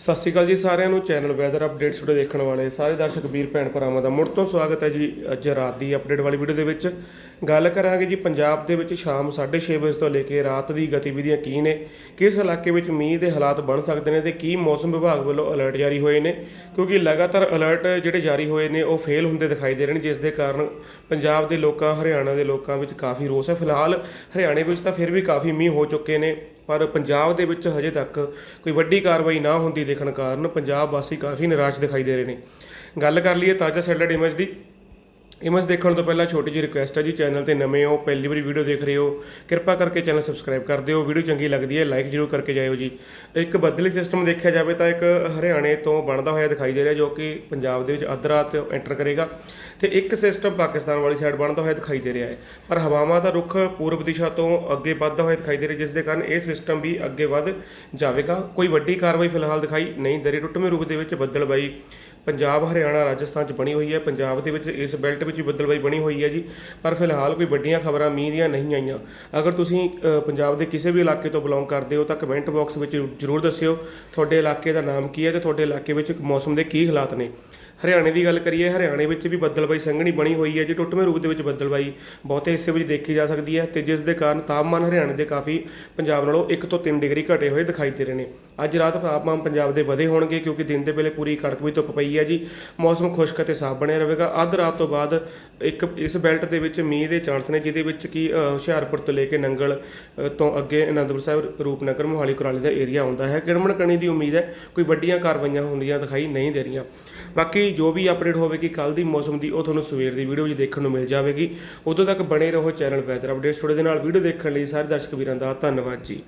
ਸਤਿ ਸ਼੍ਰੀ ਅਕਾਲ ਜੀ ਸਾਰਿਆਂ ਨੂੰ। ਚੈਨਲ ਵੈਦਰ ਅਪਡੇਟਸ ਵੀਡੀਓ ਦੇਖਣ ਵਾਲੇ ਸਾਰੇ ਦਰਸ਼ਕ, ਵੀਰ, ਭੈਣ, ਭਰਾਵਾਂ ਦਾ ਮੁੜ ਤੋਂ ਸਵਾਗਤ ਹੈ ਜੀ ਅੱਜ ਰਾਤ ਦੀ ਅਪਡੇਟ ਵਾਲੀ ਵੀਡੀਓ ਦੇ ਵਿੱਚ। ਗੱਲ ਕਰਾਂਗੇ ਜੀ ਪੰਜਾਬ ਦੇ ਵਿੱਚ ਸ਼ਾਮ 6:30 ਵਜੇ ਤੋਂ ਲੈ ਕੇ ਰਾਤ ਦੀ ਗਤੀਵਿਧੀਆਂ ਕੀ ਨੇ, ਕਿਸ ਇਲਾਕੇ ਵਿੱਚ ਮੀਂਹ ਦੇ ਹਾਲਾਤ ਬਣ ਸਕਦੇ ਨੇ ਤੇ ਕੀ ਮੌਸਮ ਵਿਭਾਗ ਵੱਲੋਂ ਅਲਰਟ ਜਾਰੀ ਹੋਏ ਨੇ। ਕਿਉਂਕਿ ਲਗਾਤਾਰ ਅਲਰਟ ਜਿਹੜੇ ਜਾਰੀ ਹੋਏ ਨੇ, ਉਹ ਫੇਲ ਹੁੰਦੇ ਦਿਖਾਈ ਦੇ ਰਹੇ ਨੇ, ਜਿਸ ਦੇ ਕਾਰਨ ਪੰਜਾਬ ਦੇ ਲੋਕਾਂ, ਹਰਿਆਣਾ ਦੇ ਲੋਕਾਂ ਵਿੱਚ ਕਾਫੀ ਰੋਸ ਹੈ। ਫਿਲਹਾਲ ਹਰਿਆਣੇ ਵਿੱਚ ਤਾਂ ਫਿਰ ਵੀ ਕਾਫੀ ਮੀਂਹ ਹੋ ਚੁੱਕੇ ਨੇ। ਪਰ ਪੰਜਾਬ ਦੇ ਵਿੱਚ ਹਜੇ ਤੱਕ ਕੋਈ ਵੱਡੀ ਕਾਰਵਾਈ ਨਾ ਹੁੰਦੀ ਦੇਖਣ ਕਾਰਨ ਪੰਜਾਬ ਵਾਸੀ ਕਾਫੀ ਨਿਰਾਸ਼ ਦਿਖਾਈ ਦੇ ਰਹੇ ਨੇ। ਗੱਲ ਕਰ ਲਈਏ ਤਾਜ਼ਾ ਸੈਟਲਾਈਟ ਇਮੇਜ ਦੀ। ਇਮੇਜ ਦੇਖਣ ਤੋਂ ਪਹਿਲਾਂ ਛੋਟੀ ਜਿਹੀ ਰਿਕੁਐਸਟ ਹੈ ਜੀ ਚੈਨਲ ਤੇ ਨਵੇਂ ਹੋ, ਪਹਿਲੀ ਵਾਰੀ ਵੀਡੀਓ ਦੇਖ ਰਹੇ ਹੋ, ਕਿਰਪਾ ਕਰਕੇ ਚੈਨਲ ਸਬਸਕ੍ਰਾਈਬ ਕਰ ਦਿਓ। ਵੀਡੀਓ ਚੰਗੀ ਲੱਗਦੀ ਹੈ ਲਾਈਕ ਜ਼ਰੂਰ ਕਰਕੇ ਜਾਇਓ ਜੀ। ਇੱਕ ਬਦਲੀ ਸਿਸਟਮ ਦੇਖਿਆ ਜਾਵੇ ਤਾਂ ਇੱਕ ਹਰਿਆਣੇ ਤੋਂ ਬਣਦਾ ਹੋਇਆ ਦਿਖਾਈ ਦੇ ਰਿਹਾ, ਜੋ ਕਿ ਪੰਜਾਬ ਦੇ ਵਿੱਚ ਅੱਧ ਰਾਤ ਐਂਟਰ ਕਰੇਗਾ। ਤੇ ਇੱਕ ਸਿਸਟਮ ਪਾਕਿਸਤਾਨ ਵਾਲੀ ਸਾਈਡ ਬਣਦਾ ਹੋਇਆ ਦਿਖਾਈ ਦੇ ਰਿਹਾ ਹੈ। ਪਰ ਹਵਾਵਾਂ ਦਾ ਰੁਖ ਪੂਰਬ ਦਿਸ਼ਾ ਤੋਂ ਅੱਗੇ ਵੱਧਦਾ ਹੋਇਆ ਦਿਖਾਈ ਦੇ ਰਿਹਾ, ਜਿਸ ਦੇ ਕਾਰਨ ਇਹ ਸਿਸਟਮ ਵੀ ਅੱਗੇ ਵੱਧ ਜਾਵੇਗਾ। ਕੋਈ ਵੱਡੀ ਕਾਰਵਾਈ ਫਿਲਹਾਲ ਦਿਖਾਈ ਨਹੀਂ ਦਰੀ ਰਹੀ। ਟੁੱਟਵੇਂ ਰੂਪ ਦੇ ਵਿੱਚ ਬੱਦਲਬਾਈ ਪੰਜਾਬ, ਹਰਿਆਣਾ, ਰਾਜਸਥਾਨ ਚ ਬਣੀ ਹੋਈ ਹੈ। ਪੰਜਾਬ ਦੇ ਵਿੱਚ ਇਸ ਬੈਲਟ ਵਿੱਚ ਵੀ ਬੱਦਲਬਾਈ ਬਣੀ ਹੋਈ ਹੈ ਜੀ। ਪਰ ਫਿਲਹਾਲ ਕੋਈ ਵੱਡੀਆਂ ਖਬਰਾਂ ਮੀਂਹ ਦੀਆਂ ਨਹੀਂ ਆਈਆਂ। ਅਗਰ ਤੁਸੀਂ ਪੰਜਾਬ ਦੇ ਕਿਸੇ ਵੀ ਇਲਾਕੇ ਤੋਂ ਬਿਲੋਂਗ ਕਰਦੇ ਹੋ ਤਾਂ ਕਮੈਂਟ ਬਾਕਸ ਵਿੱਚ ਜਰੂਰ ਦੱਸਿਓ। ਤੁਹਾਡੇ ਇਲਾਕੇ ਦਾ ਨਾਮ ਕੀ ਹੈ ਤੇ ਤੁਹਾਡੇ ਇਲਾਕੇ ਵਿੱਚ ਮੌਸਮ ਦੇ ਕੀ ਹਾਲਾਤ ਨੇ। ਹਰਿਆਣੇ ਦੀ ਗੱਲ ਕਰੀਏ, ਹਰਿਆਣੇ ਵਿੱਚ ਵੀ ਬੱਦਲਬਾਈ ਸੰਘਣੀ ਬਣੀ ਹੋਈ ਹੈ ਜੀ। ਟੁੱਟਵੇਂ ਰੂਪ ਦੇ ਵਿੱਚ ਬੱਦਲਬਾਈ ਬਹੁਤੇ ਹਿੱਸੇ ਵਿੱਚ ਦੇਖੀ ਜਾ ਸਕਦੀ ਹੈ ਤੇ ਜਿਸ ਦੇ ਕਾਰਨ ਤਾਪਮਾਨ ਹਰਿਆਣੇ ਦੇ ਕਾਫੀ ਪੰਜਾਬ ਨਾਲੋਂ 1 ਤੋਂ 3 ਡਿਗਰੀ ਘਟੇ ਹੋਏ ਦਿਖਾਈ ਦੇ ਰਹੇ ਨੇ। ਅੱਜ ਰਾਤ ਤਾਪਮਾਨ ਪੰਜਾਬ ਦੇ ਵਧੇ ਹੋਣਗੇ ਕਿਉਂਕਿ ਦਿਨ ਦੇ ਵੇਲੇ ਪੂਰੀ ਕੜਕਵੀਂ ਧੁੱਪ ਪਈ ਹੈ ਜੀ। ਮੌਸਮ ਖੁਸ਼ਕ ਅਤੇ ਸਾਫ਼ ਬਣਿਆ ਰਹੇਗਾ। ਅੱਧ ਰਾਤ ਤੋਂ ਬਾਅਦ ਇੱਕ ਇਸ ਬੈਲਟ ਦੇ ਵਿੱਚ ਮੀਂਹ ਦੇ ਚਾਂਸ ਨੇ, ਜਿਹਦੇ ਵਿੱਚ ਕੀ ਹੁਸ਼ਿਆਰਪੁਰ ਤੋਂ ਲੈ ਕੇ ਨੰਗਲ ਤੋਂ ਅੱਗੇ ਅਨੰਦਪੁਰ ਸਾਹਿਬ, ਰੂਪਨਗਰ, ਮੋਹਾਲੀ, ਕੁਰਾਲੀ ਦਾ ਏਰੀਆ ਆਉਂਦਾ ਹੈ। ਕਿਰਮਣ ਕਣੀ ਦੀ ਉਮੀਦ ਹੈ ਕੋਈ ਵੱਡੀਆਂ ਕਾਰਵਾਈਆਂ ਹੁੰਦੀਆਂ ਦਿਖਾਈ ਨਹੀਂ ਦੇ ਰਹੀਆਂ। ਬਾਕੀ ਜੋ ਵੀ ਅਪਡੇਟ ਹੋਵੇਗੀ ਕੱਲ ਦੀ ਮੌਸਮ ਦੀ, ਉਹ ਤੁਹਾਨੂੰ ਸਵੇਰ ਦੀ ਵੀਡੀਓ ਵਿੱਚ ਦੇਖਣ ਨੂੰ ਮਿਲ ਜਾਵੇਗੀ। ਉਦੋਂ ਤੱਕ ਬਣੇ ਰਹੋ ਚੈਨਲ ਵੈਦਰ ਅਪਡੇਟਸ। ਥੋੜੇ ਦੇ ਨਾਲ ਵੀਡੀਓ ਦੇਖਣ ਲਈ ਸਾਰੇ ਦਰਸ਼ਕ ਵੀਰਾਂ ਦਾ ਧੰਨਵਾਦ ਜੀ।